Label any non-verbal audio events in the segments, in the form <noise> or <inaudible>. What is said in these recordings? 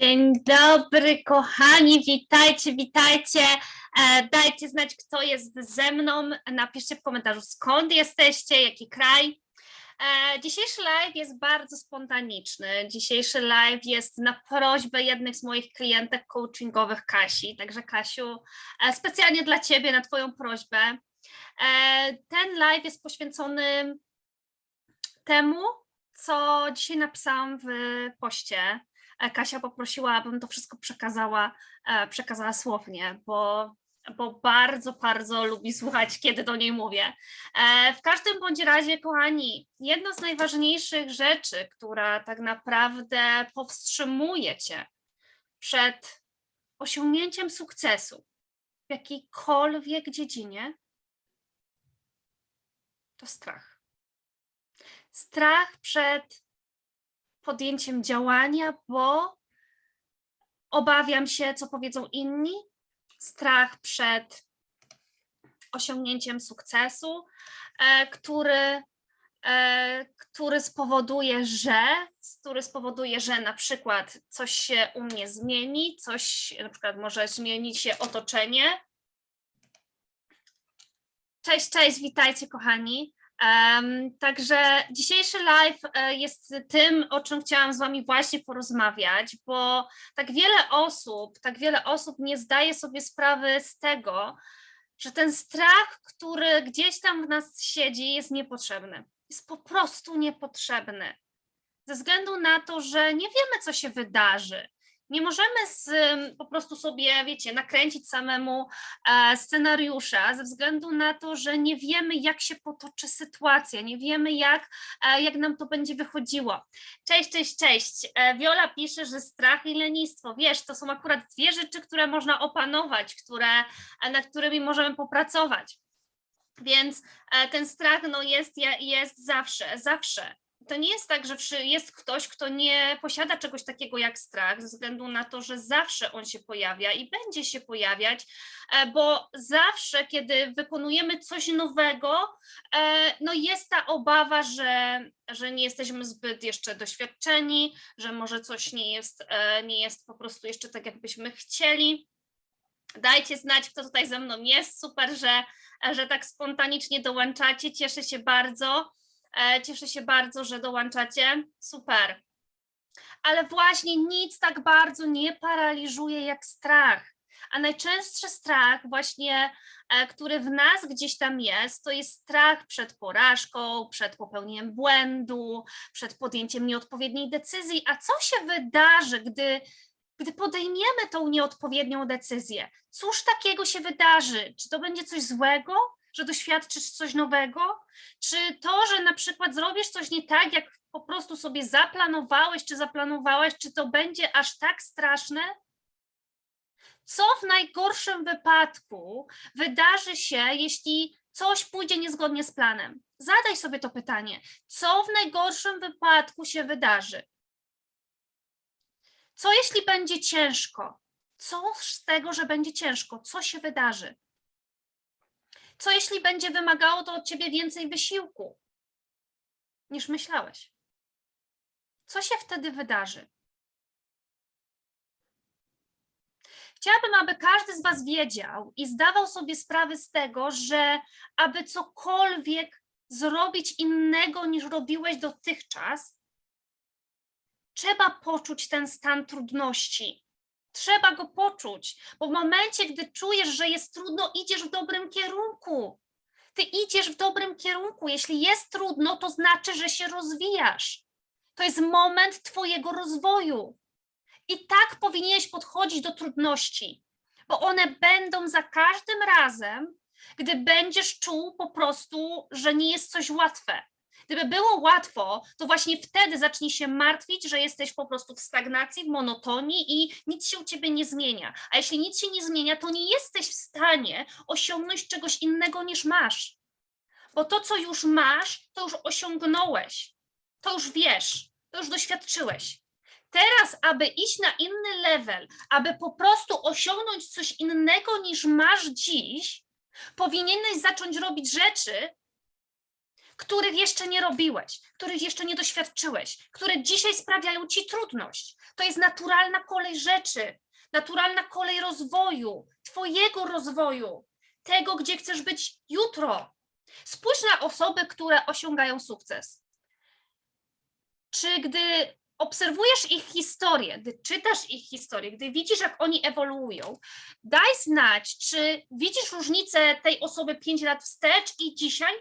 Dzień dobry, kochani, witajcie, witajcie. E, Dajcie znać, kto jest ze mną. Napiszcie w komentarzu, skąd jesteście, jaki kraj. E, Dzisiejszy live jest bardzo spontaniczny. Dzisiejszy live jest na prośbę jednych z moich klientek coachingowych, Kasi. Także, Kasiu, e, specjalnie dla Ciebie, na Twoją prośbę. Ten live jest poświęcony temu, co dzisiaj napisałam w poście. E, Kasia poprosiła, abym to wszystko przekazała, e, przekazała słownie, bo, bo bardzo, bardzo lubi słuchać, kiedy do niej mówię. E, W każdym bądź razie, kochani, jedna z najważniejszych rzeczy, która tak naprawdę powstrzymuje cię przed osiągnięciem sukcesu w jakiejkolwiek dziedzinie, to strach. Strach przed podjęciem działania, bo obawiam się, co powiedzą inni, strach przed osiągnięciem sukcesu, e, który, e, który spowoduje, że, który spowoduje, że na przykład coś się u mnie zmieni, coś na przykład może zmienić się otoczenie. Cześć, cześć, witajcie kochani. Także dzisiejszy live e, jest tym, o czym chciałam z Wami właśnie porozmawiać, bo tak wiele osób, tak wiele osób nie zdaje sobie sprawy z tego, że ten strach, który gdzieś tam w nas siedzi, jest niepotrzebny. Jest po prostu niepotrzebny. Ze względu na to, że nie wiemy, co się wydarzy. Nie możemy z, ym, po prostu sobie, wiecie, nakręcić samemu e, scenariusza ze względu na to, że nie wiemy, jak się potoczy sytuacja, nie wiemy, jak, e, jak nam to będzie wychodziło. Cześć, cześć, cześć. E, Wiola pisze, że strach i lenistwo. Wiesz, to są akurat dwie rzeczy, które można opanować, które, e, nad którymi możemy popracować. Więc e, ten strach no, jest, je- jest zawsze, zawsze. To nie jest tak, że jest ktoś, kto nie posiada czegoś takiego jak strach, ze względu na to, że zawsze on się pojawia i będzie się pojawiać, e, bo zawsze, kiedy wykonujemy coś nowego, e, no jest ta obawa, że, że nie jesteśmy zbyt jeszcze doświadczeni, że może coś nie jest, e, nie jest po prostu jeszcze tak, jakbyśmy chcieli. Dajcie znać, kto tutaj ze mną jest. Super, że, że tak spontanicznie dołączacie. Cieszę się bardzo. E, Cieszę się bardzo, że dołączacie. Super. Ale właśnie nic tak bardzo nie paraliżuje jak strach. A najczęstszy strach, właśnie, e, który w nas gdzieś tam jest, to jest strach przed porażką, przed popełnieniem błędu, przed podjęciem nieodpowiedniej decyzji. A co się wydarzy, gdy, gdy podejmiemy tą nieodpowiednią decyzję? Cóż takiego się wydarzy? Czy to będzie coś złego? Że doświadczysz coś nowego? Czy to, że na przykład zrobisz coś nie tak, jak po prostu sobie zaplanowałeś, czy zaplanowałaś, czy to będzie aż tak straszne? Co w najgorszym wypadku wydarzy się, jeśli coś pójdzie niezgodnie z planem? Zadaj sobie to pytanie. Co w najgorszym wypadku się wydarzy? Co jeśli będzie ciężko? Co z tego, że będzie ciężko? Co się wydarzy? Co jeśli będzie wymagało to od ciebie więcej wysiłku niż myślałeś? Co się wtedy wydarzy? Chciałabym, aby każdy z Was wiedział i zdawał sobie sprawę z tego, że aby cokolwiek zrobić innego niż robiłeś dotychczas, trzeba poczuć ten stan trudności. Trzeba go poczuć, bo w momencie, gdy czujesz, że jest trudno, idziesz w dobrym kierunku. Ty idziesz w dobrym kierunku. Jeśli jest trudno, to znaczy, że się rozwijasz. To jest moment Twojego rozwoju. I tak powinieneś podchodzić do trudności, bo one będą za każdym razem, gdy będziesz czuł po prostu, że nie jest coś łatwe. Gdyby było łatwo, to właśnie wtedy zaczniesz się martwić, że jesteś po prostu w stagnacji, w monotonii i nic się u ciebie nie zmienia. A jeśli nic się nie zmienia, to nie jesteś w stanie osiągnąć czegoś innego niż masz. Bo to, co już masz, to już osiągnąłeś. To już wiesz, to już doświadczyłeś. Teraz, aby iść na inny level, aby po prostu osiągnąć coś innego niż masz dziś, powinieneś zacząć robić rzeczy, których jeszcze nie robiłeś, których jeszcze nie doświadczyłeś, które dzisiaj sprawiają ci trudność. To jest naturalna kolej rzeczy, naturalna kolej rozwoju, Twojego rozwoju, tego, gdzie chcesz być jutro. Spójrz na osoby, które osiągają sukces. Czy gdy obserwujesz ich historię, gdy czytasz ich historię, gdy widzisz, jak oni ewoluują, daj znać, czy widzisz różnicę tej osoby 5 lat wstecz i dzisiaj?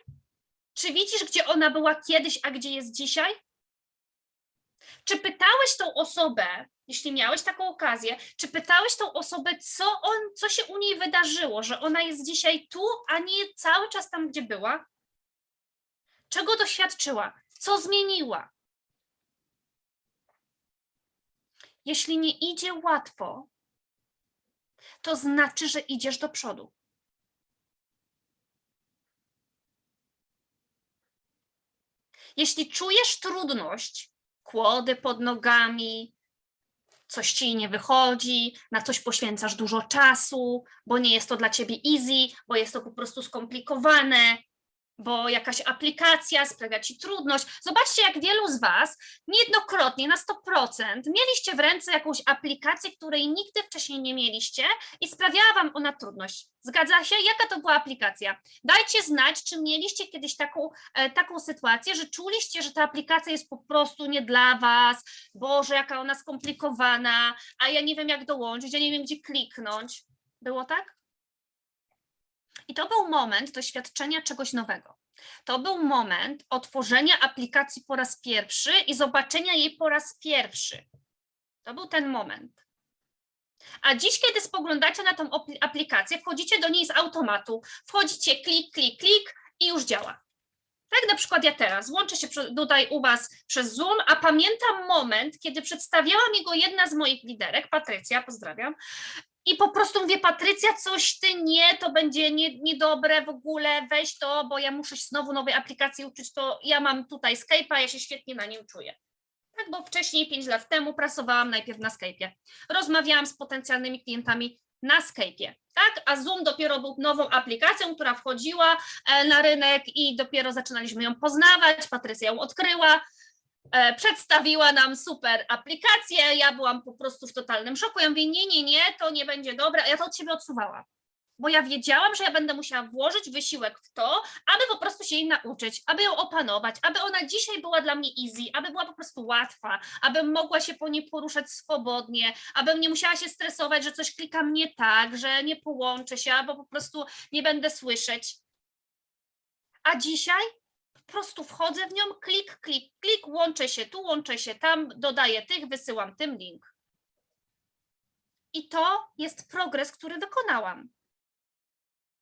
Czy widzisz, gdzie ona była kiedyś, a gdzie jest dzisiaj? Czy pytałeś tą osobę, jeśli miałeś taką okazję, czy pytałeś tą osobę, co, on, co się u niej wydarzyło, że ona jest dzisiaj tu, a nie cały czas tam, gdzie była? Czego doświadczyła? Co zmieniła? Jeśli nie idzie łatwo, to znaczy, że idziesz do przodu. Jeśli czujesz trudność, kłody pod nogami, coś ci nie wychodzi, na coś poświęcasz dużo czasu, bo nie jest to dla ciebie easy, bo jest to po prostu skomplikowane, bo jakaś aplikacja sprawia ci trudność. Zobaczcie, jak wielu z Was niejednokrotnie na 100% mieliście w ręce jakąś aplikację, której nigdy wcześniej nie mieliście i sprawiała Wam ona trudność. Zgadza się? Jaka to była aplikacja? Dajcie znać, czy mieliście kiedyś taką, e, taką sytuację, że czuliście, że ta aplikacja jest po prostu nie dla Was, Boże, jaka ona skomplikowana, a ja nie wiem, jak dołączyć, ja nie wiem, gdzie kliknąć. Było tak? I to był moment doświadczenia czegoś nowego. To był moment otworzenia aplikacji po raz pierwszy i zobaczenia jej po raz pierwszy. To był ten moment. A dziś, kiedy spoglądacie na tą aplikację, wchodzicie do niej z automatu, wchodzicie klik, klik, klik i już działa. Tak na przykład ja teraz, łączę się tutaj u Was przez Zoom, a pamiętam moment, kiedy przedstawiała mi go jedna z moich liderek, Patrycja, pozdrawiam, i po prostu mówię, Patrycja, coś ty nie, to będzie nie, niedobre w ogóle, weź to, bo ja muszę się znowu nowej aplikacji uczyć, to ja mam tutaj Skype'a, ja się świetnie na nim czuję. Tak, bo wcześniej, 5 lat temu, pracowałam najpierw na Skype'ie. Rozmawiałam z potencjalnymi klientami na Skype'ie, tak? A Zoom dopiero był nową aplikacją, która wchodziła e, na rynek i dopiero zaczynaliśmy ją poznawać. Patrycja ją odkryła, przedstawiła nam super aplikację. Ja byłam po prostu w totalnym szoku. Ja mówię, nie, nie, nie, to nie będzie dobre. Ja to od siebie odsuwałam. Bo ja wiedziałam, że ja będę musiała włożyć wysiłek w to, aby po prostu się jej nauczyć, aby ją opanować, aby ona dzisiaj była dla mnie easy, aby była po prostu łatwa, abym mogła się po niej poruszać swobodnie, abym nie musiała się stresować, że coś klikam nie tak, że nie połączę się, albo po prostu nie będę słyszeć. A dzisiaj po prostu wchodzę w nią, klik, klik, klik, łączę się tu, łączę się tam, dodaję tych, wysyłam tym link. I to jest progres, który dokonałam.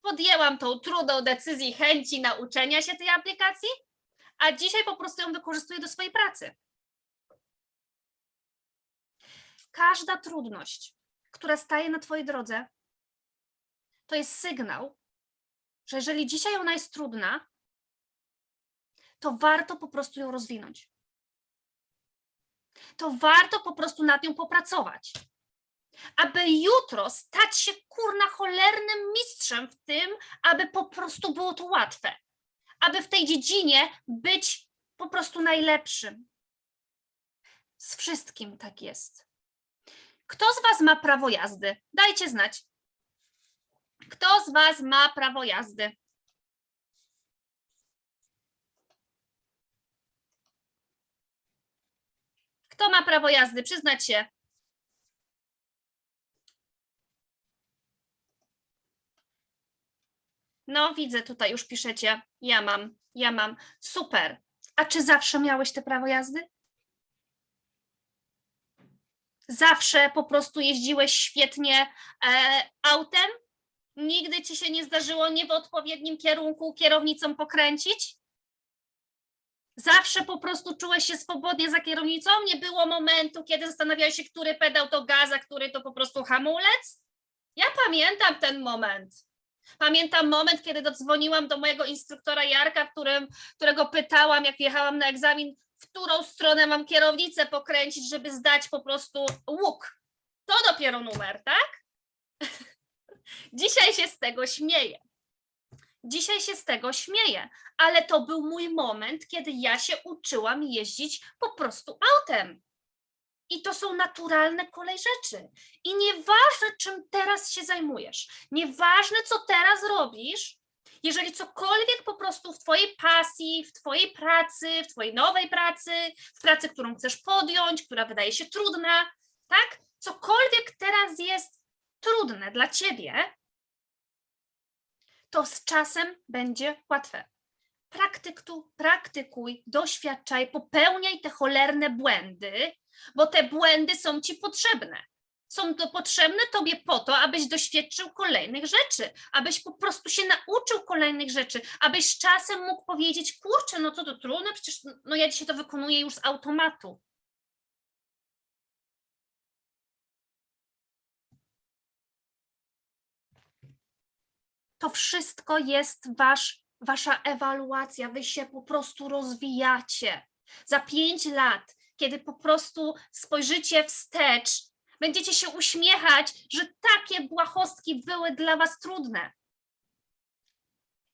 Podjęłam tą trudną decyzję chęci nauczenia się tej aplikacji, a dzisiaj po prostu ją wykorzystuję do swojej pracy. Każda trudność, która staje na Twojej drodze, to jest sygnał, że jeżeli dzisiaj ona jest trudna, to warto po prostu ją rozwinąć. To warto po prostu nad nią popracować. Aby jutro stać się kurna cholernym mistrzem w tym, aby po prostu było to łatwe. Aby w tej dziedzinie być po prostu najlepszym. Z wszystkim tak jest. Kto z Was ma prawo jazdy? Dajcie znać. Kto z Was ma prawo jazdy? Kto ma prawo jazdy? Przyznać się. No, widzę tutaj już piszecie. Ja mam, ja mam. Super. A czy zawsze miałeś te prawo jazdy? Zawsze po prostu jeździłeś świetnie e, autem? Nigdy ci się nie zdarzyło nie w odpowiednim kierunku kierownicą pokręcić? Zawsze po prostu czułeś się swobodnie za kierownicą? Nie było momentu, kiedy zastanawiałeś się, który pedał to gaz, a który to po prostu hamulec? Ja pamiętam ten moment. Pamiętam moment, kiedy dodzwoniłam do mojego instruktora Jarka, którym, którego pytałam, jak jechałam na egzamin, w którą stronę mam kierownicę pokręcić, żeby zdać po prostu łuk. To dopiero numer, tak? <laughs> Dzisiaj się z tego śmieję. Dzisiaj się z tego śmieję, ale to był mój moment, kiedy ja się uczyłam jeździć po prostu autem. I to są naturalne kolej rzeczy. I nieważne, czym teraz się zajmujesz, nieważne, co teraz robisz, jeżeli cokolwiek po prostu w Twojej pasji, w Twojej pracy, w Twojej nowej pracy, w pracy, którą chcesz podjąć, która wydaje się trudna, tak? Cokolwiek teraz jest trudne dla Ciebie, to z czasem będzie łatwe. Praktyku, praktykuj, doświadczaj, popełniaj te cholerne błędy, bo te błędy są Ci potrzebne. Są to potrzebne Tobie po to, abyś doświadczył kolejnych rzeczy, abyś po prostu się nauczył kolejnych rzeczy, abyś z czasem mógł powiedzieć, kurczę, no to to trudne, przecież no ja dzisiaj to wykonuję już z automatu. To wszystko jest wasz, wasza ewaluacja, wy się po prostu rozwijacie. Za pięć lat, kiedy po prostu spojrzycie wstecz, będziecie się uśmiechać, że takie błahostki były dla was trudne.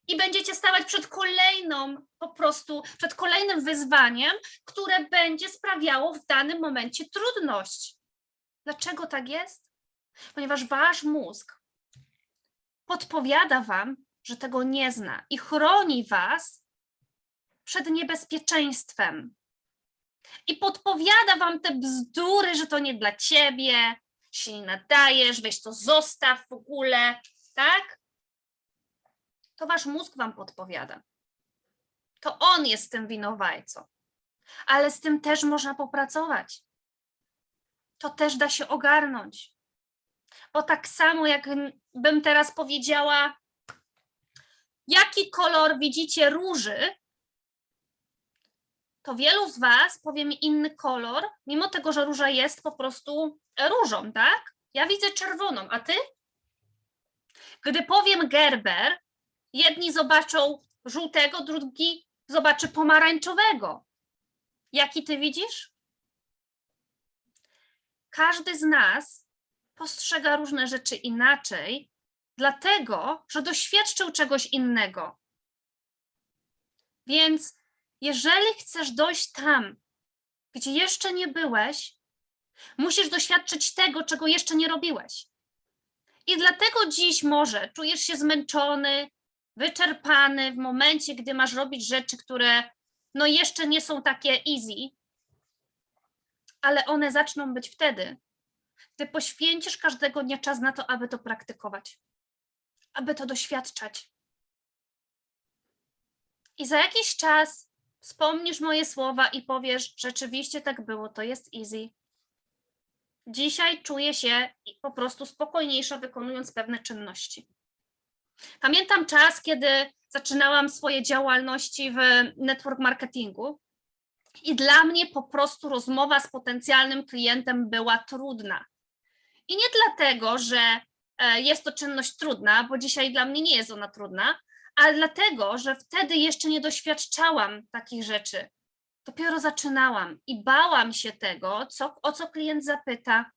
I będziecie stawać przed kolejną, po prostu przed kolejnym wyzwaniem, które będzie sprawiało w danym momencie trudność. Dlaczego tak jest? Ponieważ wasz mózg podpowiada wam, że tego nie zna i chroni was przed niebezpieczeństwem. I podpowiada wam te bzdury, że to nie dla ciebie, się nie nadajesz, weź to zostaw w ogóle, tak? To wasz mózg wam podpowiada. To on jest tym winowajcą. Ale z tym też można popracować. To też da się ogarnąć. Bo tak samo jak bym teraz powiedziała, jaki kolor widzicie róży, to wielu z Was powie mi inny kolor, mimo tego, że róża jest po prostu różą, tak? Ja widzę czerwoną, a Ty? Gdy powiem Gerber, jedni zobaczą żółtego, drugi zobaczy pomarańczowego. Jaki Ty widzisz? Każdy z nas postrzega różne rzeczy inaczej, dlatego, że doświadczył czegoś innego. Więc jeżeli chcesz dojść tam, gdzie jeszcze nie byłeś, musisz doświadczyć tego, czego jeszcze nie robiłeś. I dlatego dziś może czujesz się zmęczony, wyczerpany w momencie, gdy masz robić rzeczy, które no jeszcze nie są takie easy, ale one zaczną być wtedy, gdy poświęcisz każdego dnia czas na to, aby to praktykować, aby to doświadczać. I za jakiś czas wspomnisz moje słowa i powiesz, rzeczywiście tak było, to jest easy. Dzisiaj czuję się po prostu spokojniejsza, wykonując pewne czynności. Pamiętam czas, kiedy zaczynałam swoje działalności w network marketingu i dla mnie po prostu rozmowa z potencjalnym klientem była trudna. I nie dlatego, że e, jest to czynność trudna, bo dzisiaj dla mnie nie jest ona trudna, ale dlatego, że wtedy jeszcze nie doświadczałam takich rzeczy. Dopiero zaczynałam i bałam się tego, co, o co klient zapyta.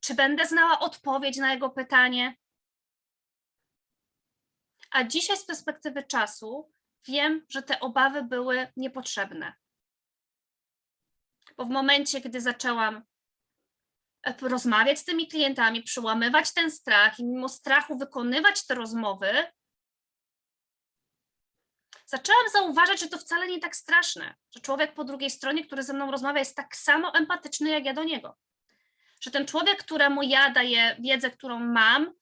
Czy będę znała odpowiedź na jego pytanie? A dzisiaj z perspektywy czasu wiem, że te obawy były niepotrzebne. Bo w momencie, gdy zaczęłam rozmawiać z tymi klientami, przełamywać ten strach i mimo strachu wykonywać te rozmowy, zaczęłam zauważać, że to wcale nie tak straszne, że człowiek po drugiej stronie, który ze mną rozmawia, jest tak samo empatyczny jak ja do niego. Że ten człowiek, któremu ja daję wiedzę, którą mam,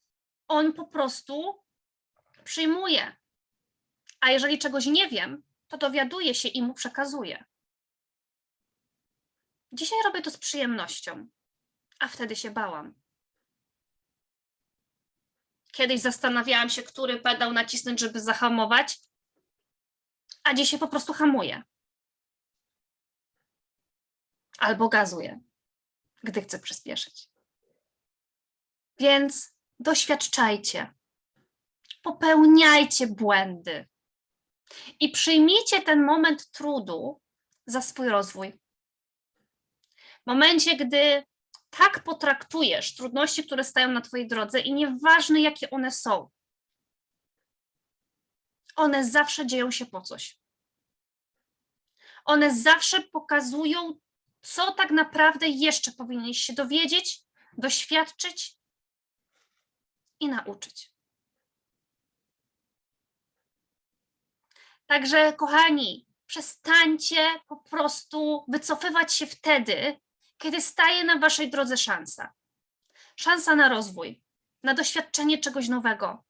on po prostu przyjmuje. A jeżeli czegoś nie wiem, to dowiaduję się i mu przekazuję. Dzisiaj robię to z przyjemnością a wtedy się bałam. Kiedyś zastanawiałam się, który pedał nacisnąć, żeby zahamować, a dzisiaj po prostu hamuję. Albo gazuję, gdy chcę przyspieszyć. Więc doświadczajcie, popełniajcie błędy i przyjmijcie ten moment trudu za swój rozwój. W momencie, gdy tak potraktujesz trudności, które stają na Twojej drodze i nieważne jakie one są, one zawsze dzieją się po coś. one zawsze pokazują, co tak naprawdę jeszcze powinieneś się dowiedzieć, doświadczyć i nauczyć. Także, kochani, przestańcie po prostu wycofywać się wtedy, kiedy staje na waszej drodze szansa. Szansa na rozwój, na doświadczenie czegoś nowego.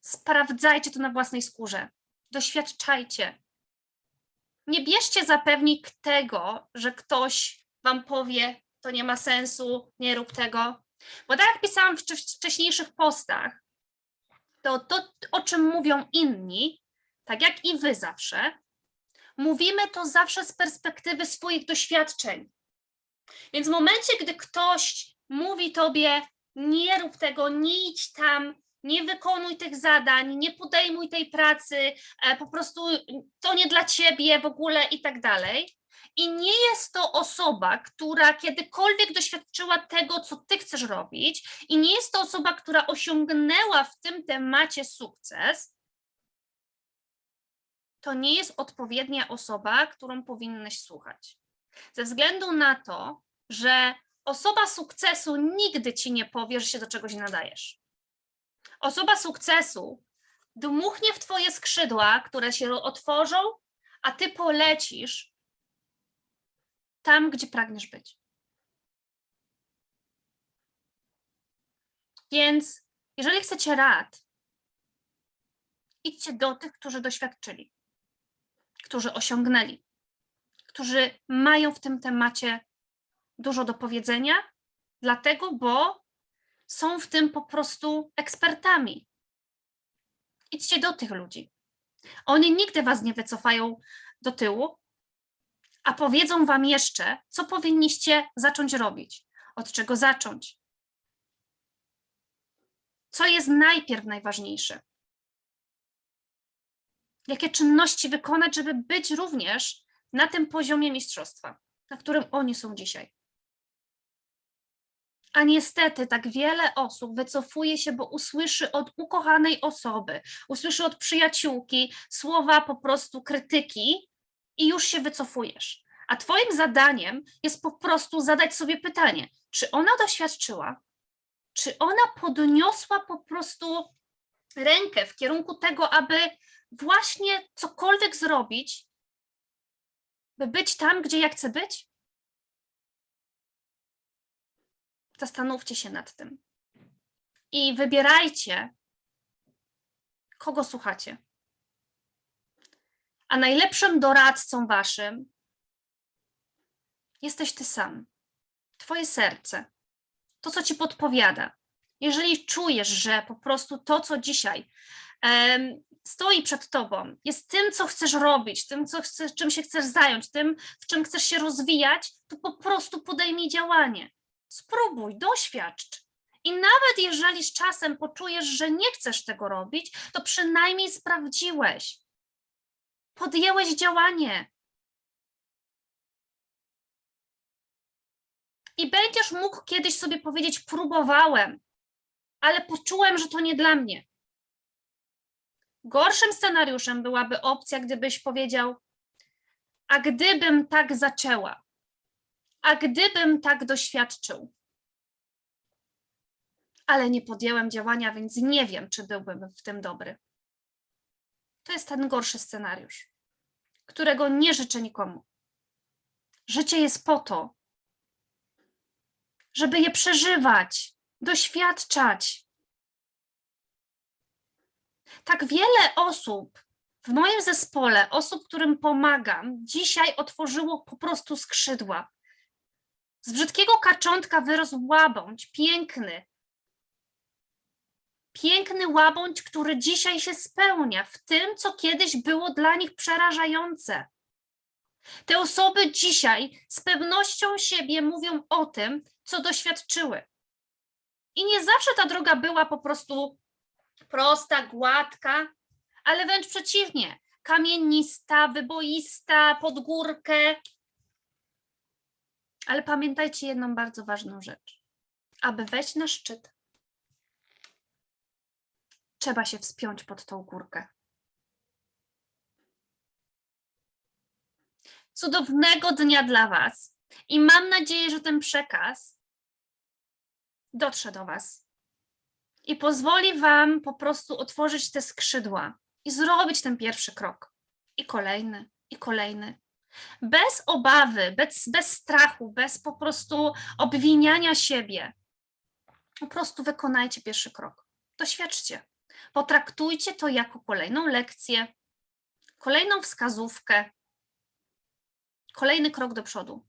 Sprawdzajcie to na własnej skórze. Doświadczajcie. Nie bierzcie za pewnik tego, że ktoś wam powie, to nie ma sensu, nie rób tego. Bo tak jak pisałam w wcześ- wcześniejszych postach, to to, o czym mówią inni, tak jak i wy zawsze, mówimy to zawsze z perspektywy swoich doświadczeń. Więc w momencie, gdy ktoś mówi tobie, nie rób tego, nie idź tam, nie wykonuj tych zadań, nie podejmuj tej pracy, e, po prostu to nie dla ciebie w ogóle i tak dalej. I nie jest to osoba, która kiedykolwiek doświadczyła tego, co ty chcesz robić, i nie jest to osoba, która osiągnęła w tym temacie sukces, to nie jest odpowiednia osoba, którą powinnaś słuchać. Ze względu na to, że osoba sukcesu nigdy ci nie powie, że się do czegoś nadajesz. Osoba sukcesu dmuchnie w twoje skrzydła, które się otworzą, a ty polecisz tam, gdzie pragniesz być. Więc jeżeli chcecie rad, idźcie do tych, którzy doświadczyli, którzy osiągnęli, którzy mają w tym temacie dużo do powiedzenia, dlatego, bo są w tym po prostu ekspertami. Idźcie do tych ludzi. Oni nigdy was nie wycofają do tyłu, a powiedzą wam jeszcze, co powinniście zacząć robić, od czego zacząć. Co jest najpierw najważniejsze? Jakie czynności wykonać, żeby być również na tym poziomie mistrzostwa, na którym oni są dzisiaj? A niestety tak wiele osób wycofuje się, bo usłyszy od ukochanej osoby, usłyszy od przyjaciółki słowa po prostu krytyki i już się wycofujesz. A Twoim zadaniem jest po prostu zadać sobie pytanie, czy ona doświadczyła, czy ona podniosła po prostu rękę w kierunku tego, aby właśnie cokolwiek zrobić, by być tam, gdzie ja chcę być? Zastanówcie się nad tym. I wybierajcie, kogo słuchacie. A najlepszym doradcą waszym jesteś ty sam. Twoje serce. To, co ci podpowiada. Jeżeli czujesz, że po prostu to, co dzisiaj stoi przed tobą, jest tym, co chcesz robić, tym, co chcesz, czym się chcesz zająć, tym, w czym chcesz się rozwijać, to po prostu podejmij działanie. Spróbuj, doświadcz. I nawet jeżeli z czasem poczujesz, że nie chcesz tego robić, to przynajmniej sprawdziłeś. Podjęłeś działanie. I będziesz mógł kiedyś sobie powiedzieć: Próbowałem, ale poczułem, że to nie dla mnie. Gorszym scenariuszem byłaby opcja, gdybyś powiedział: A gdybym tak zaczęła, a gdybym tak doświadczył, ale nie podjęłem działania, więc nie wiem, czy byłbym w tym dobry. To jest ten gorszy scenariusz, którego nie życzę nikomu. Życie jest po to, żeby je przeżywać, doświadczać. Tak wiele osób w moim zespole, osób, którym pomagam, dzisiaj otworzyło po prostu skrzydła. Z brzydkiego kaczątka wyrósł łabądź, piękny. Piękny łabądź, który dzisiaj się spełnia w tym, co kiedyś było dla nich przerażające. Te osoby dzisiaj z pewnością siebie mówią o tym, co doświadczyły. I nie zawsze ta droga była po prostu prosta, gładka, ale wręcz przeciwnie kamienista, wyboista, pod górkę. Ale pamiętajcie jedną bardzo ważną rzecz. Aby wejść na szczyt, trzeba się wspiąć pod tą górkę. cudownego dnia dla Was i mam nadzieję, że ten przekaz dotrze do Was i pozwoli Wam po prostu otworzyć te skrzydła i zrobić ten pierwszy krok. I kolejny, i kolejny. Bez obawy, bez, bez strachu, bez po prostu obwiniania siebie. Po prostu wykonajcie pierwszy krok. Doświadczcie. Potraktujcie to jako kolejną lekcję, kolejną wskazówkę, kolejny krok do przodu.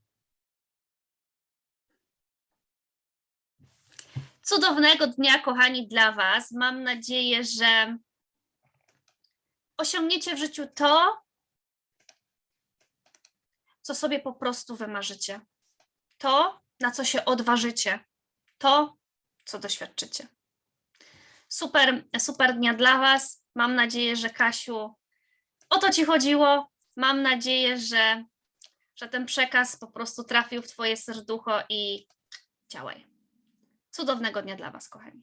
Cudownego dnia, kochani, dla Was. Mam nadzieję, że osiągniecie w życiu to, co sobie po prostu wymarzycie. To, na co się odważycie. To, co doświadczycie. Super, super dnia dla Was. Mam nadzieję, że Kasiu, o to Ci chodziło. Mam nadzieję, że, że ten przekaz po prostu trafił w Twoje serducho i działaj. Cudownego dnia dla Was, kochani.